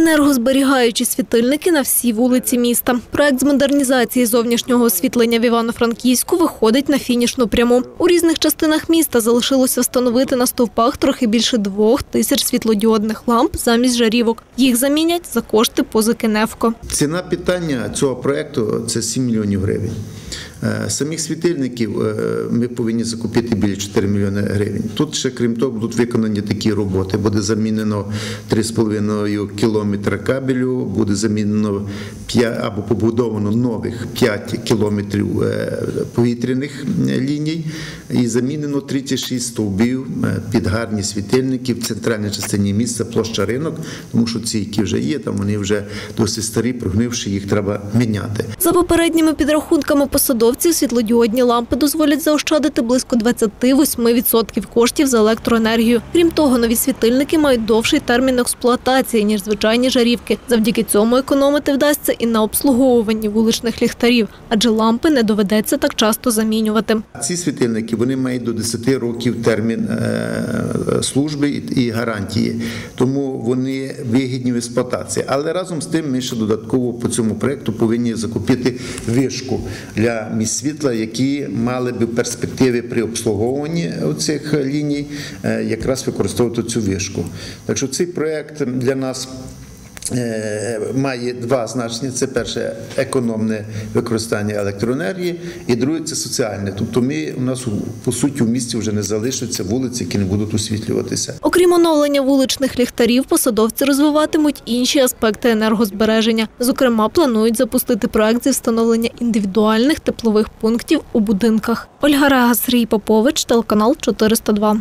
Енергозберігаючі світильники на всій вулиці міста. Проект з модернізації зовнішнього освітлення в Івано-Франківську виходить на фінішну пряму. У різних частинах міста залишилося встановити на стовпах трохи більше двох тисяч світлодіодних ламп замість жарівок. Їх замінять за кошти позики Невко. Ціна питання цього проекту це 7 мільйонів гривень. Е, Самих світильників е, ми повинні закупити біля 4 мільйони гривень. Тут ще крім того будуть виконані такі роботи. Буде замінено 3,5 кілометра кабелю, буде замінено 5, або побудовано нових 5 кілометрів е, повітряних ліній і замінено 36 стовбів під гарні світильники в центральній частині міста, площа ринок, тому що ці, які вже є, там вони вже досить старі, прогнивши, їх треба міняти. За попередніми підрахунками посадовців, світлодіодні лампи дозволять заощадити близько 28% коштів за електроенергію. Крім того, нові світильники мають довший термін експлуатації, ніж звичайні жарівки. Завдяки цьому економити вдасться і на обслуговуванні вуличних ліхтарів, адже лампи не доведеться так часто замінювати. Ці світильники вони мають до 10 років термін е, служби і гарантії, тому вони вигідні в експлуатації. Але разом з тим ми ще додатково по цьому проекту повинні закупити вишку для місць світла, які мали би перспективи при обслуговуванні цих ліній е, якраз використовувати цю вишку. Так що цей проект для нас. Е, Має два значення: це перше економне використання електроенергії, і друге це соціальне. Тобто, ми у нас по суті в місті вже не залишаться вулиці, які не будуть освітлюватися. Окрім оновлення вуличних ліхтарів, посадовці розвиватимуть інші аспекти енергозбереження. Зокрема, планують запустити проект зі встановлення індивідуальних теплових пунктів у будинках. Ольга Рега, Сергій Попович, телеканал 402.